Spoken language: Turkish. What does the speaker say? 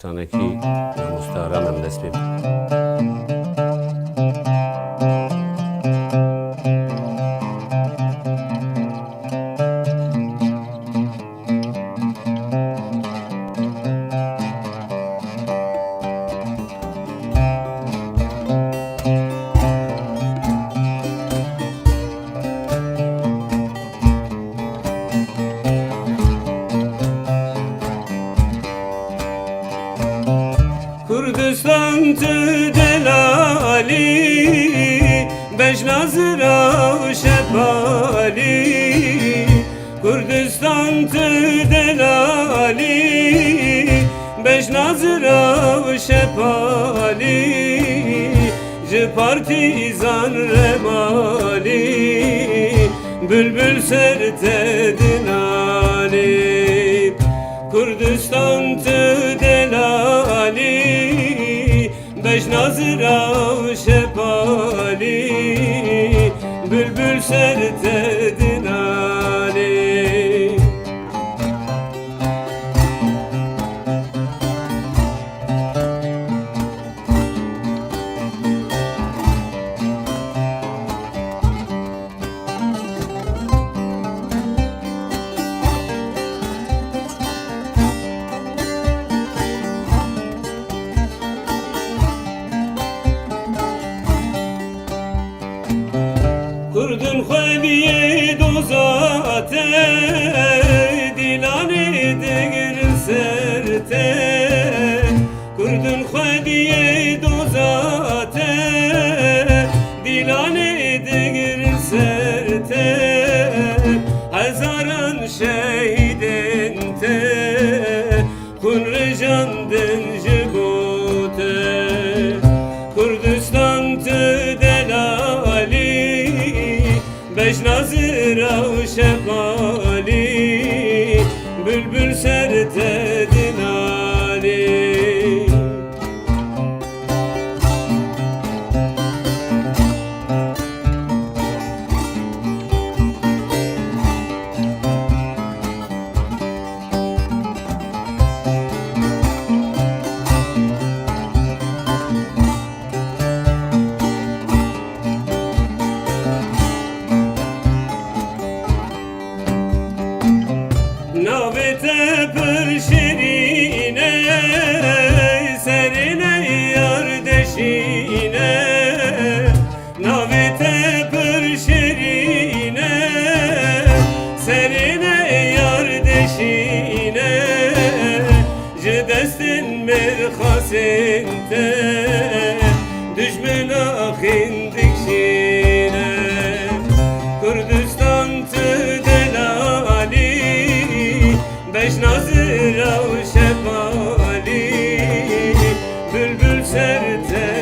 Saneki muhterem dest pê Tü delali Beş nazıra şefali Kurdistan tü delali Beş nazıra şefali Ji partizan remali Bülbül serte nazıra şefali Bülbül serte dozate Dilane degir serte. Kurdun xwebiye dozate Dilane degir serte. Hezaran şehidin te. Kun rejan den Kurdistan tü delali. Beş nazıra şefali Bülbül serte dinali merhasinte Düşmena hindik şine Kurdistan tü delali Beş nazıra şefali Bülbül serte